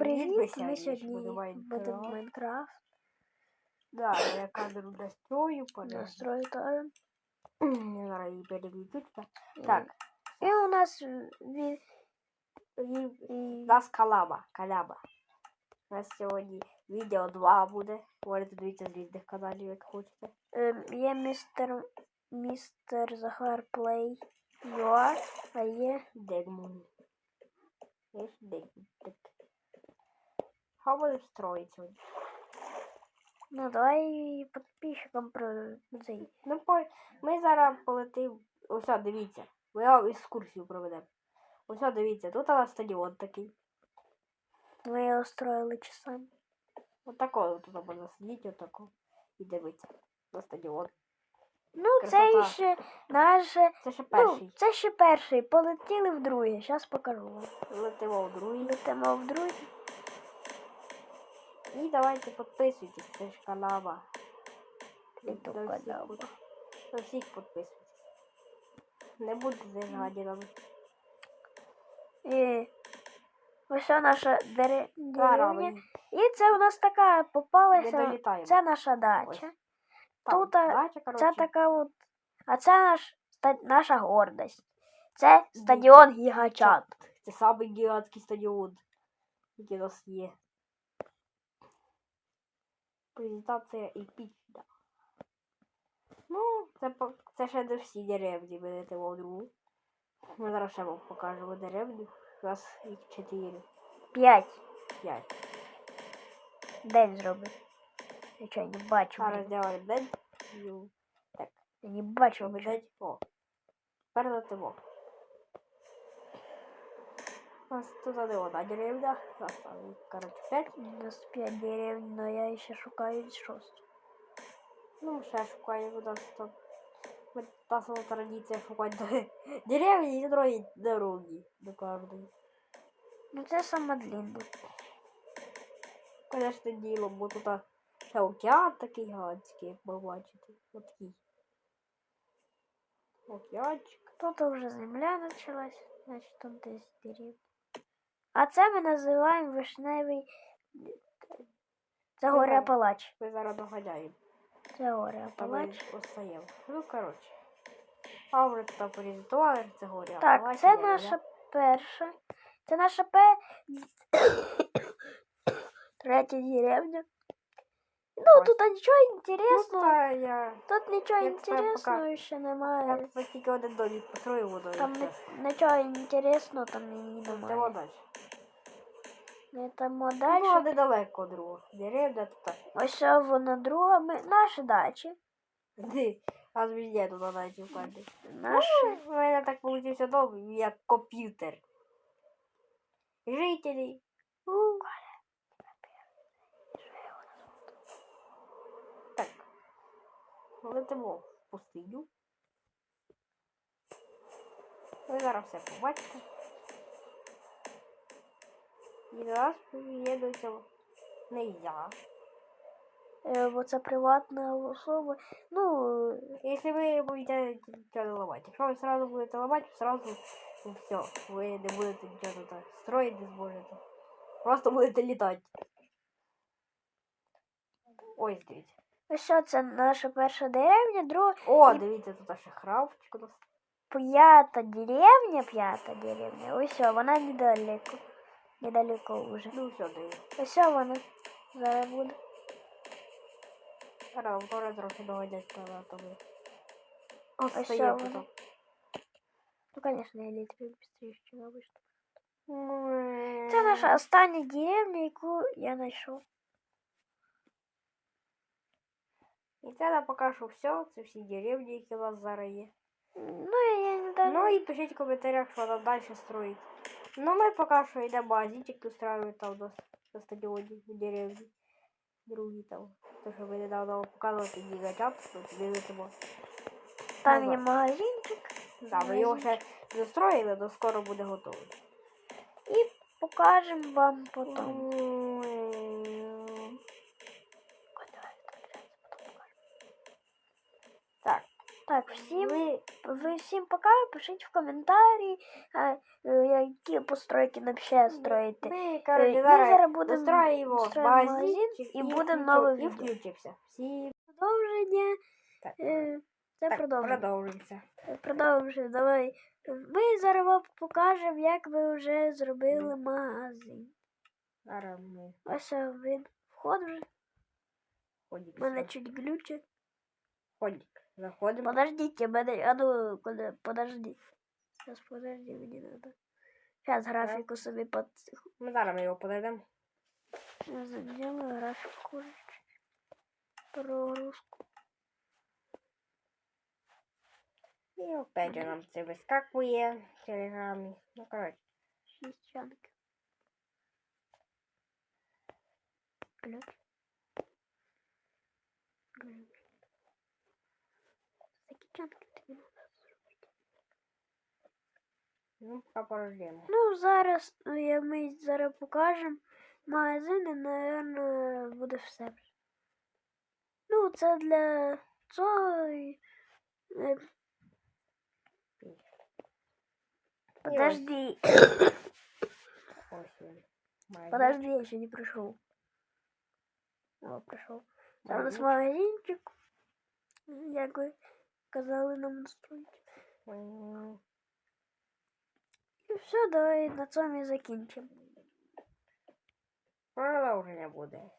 привіт! Ми сьогодні будемо в Майнкрафт. Да, я камеру настрою, подожди. Настрою теж. Я Зараз її переключуся. Так, І у нас від... і і- у нас калаба, каляба. У нас сьогодні відео 2 буде. Можете дивитися з різних каналів, як хочете. ем, є містер містер Захар Плей Юа, а є Дегмун. Є Дегмун. Так. Що будемо строїти сьогодні? Ну, давай підписчикам про цей. Ну, по... ми зараз полетимо. Ось, дивіться. Ми вам екскурсію проведемо. Ось, дивіться, тут у нас стадіон такий. Ми його строїли часами. Отако тут можна сидіти, отако. І дивитися на стадіон. Ну, це ще наше. Це ще Ну, перший. це ще перший. Полетіли в другий. Зараз покажу вам. Летимо в другий. Летимо в другий. І давайте підписуйтесь, це ж канава. І всіх підписуйтесь. Не будьте гадінами. І ось наша дере... Деревня. І це у нас така попалася. Це наша дача. Там, тут, дача, Це така от. А це наш ста... наша гордость. Це стадіон Гігачат. Це самий гігантський стадіон, який у нас є. Презентація епічна. Ну, це, по- це ще не всі деревні, ми летимо в другу. Ми зараз ще вам покажемо деревню. У нас їх 4, П'ять. 5. День зробив. Нічого не бачу. Зараз зробимо день. Ну, Я не бачу. День. О. Тепер летимо. У нас тут не одна деревня. У нас там, їх, коротше, 5. У нас п'ять деревень, але я ще шукаю шосту. Ну, ще шукаємо у нас там. Ми та сама традиція шукати де- деревні і строїть дороги до кожної. Ну це саме длинне. Конечно, діло, бо тут а, ще океан такий гігантський, як ви бачите. Отакий. Океанчик. Тут вже земля почалась, значить тут десь дерев. А це ми називаємо вишневий. Це горе палач. Ми зараз доганяємо. Це горе палач. Ну, коротше. А вже тут презентували, це горя. Так, це наша перша. Це наша пе... третя деревня. Ну, тут нічого Ну, інтересного. та я... Тут нічого я інтересного ще немає. тут тільки один домик построю. Там нічого інтересного там і Йдемо немає. далі. Ми там Ну, далі. недалеко друга. Деревня тут. Ось вона друга. Ми... Наші дачі. Ди, а з мене туди навіть впаде. Наші. У мене так получився дом, як комп'ютер. Жителі. Так. Летимо в пустиню. Ви зараз все побачите. І до нас приєднується нельзя. Е, Бо це приватна особа. Ну, Если вы будете ничего не ломать. Якщо ви сразу будете ломать, сразу ну, все. Ви не будете нічого тут строїти, не зможете. Просто будете літати. Ой, дивіться. ось що це наша перша деревня, друга О, І- дивіться, тут ще хравчик у нас. п'ята деревня, п'ята деревня. Ось що, вона недалеко. Недалеко вже. Ну все, дивіться. Ось що вона зараз буде. Зараз вам пора трохи доганяти на тому. Ось Ось що стає вона. потім. Ну, конечно, я літрую быстрее, чем обычно. М. Це наша остання деревня, яку я знайшов. І це на поки що все. Це всі деревні, які у нас зараз є. Ну, я не даже... Ну і пишіть в коментарях, що нам далі строїть. Ну ми поки що йдемо магазинчик устраивать там у нас на стадіоні в деревні. Другий там. То, що ми недавно показывали, показували, то не летимо. Там є магазинчик. Да, ми його ще застроили, застроїли, але скоро буде готовий. І покажемо вам потім. Так, всім, ви всім пока, пишіть в коментарі, е, е, які постройки нам ще строїти. Ми, Е, коротше, ми зараз будемо строїмо магазин і буде включи- нове відео. включимося. Всі Продовження. так, Це так, продовжується. Продовжуємо, давай. Ми зараз вам покажемо, як ми вже зробили магазин. Зараз ми Ось він вход вже. ходик. Мене чуть глючить. Ходик. Заходимо. Подождите, мене. А ну, куди? Подожди. Сейчас подожди, мені надо. Сейчас графіку собі под... Ми зараз ми його подойдемо. Сделаю графику. Прогрузку. І опять же нам це вискакує в телеграмі. Ну, коротше. Шістчанки. Ключ. Ключ. Такі чанки тобі надо зробити. Ну, поки порождемо. Ну, зараз ну, я, ми зараз покажемо магазин і, напевно, буде все. Ну, це для цього. і, е, Подожди. Ось він. Магазин. Подожди, я еще не пришел. О, пришел. Там у нас магазинчик. Як ви Казали нам насправді. І все, давай на цьому і закінчимо. Продовження буде.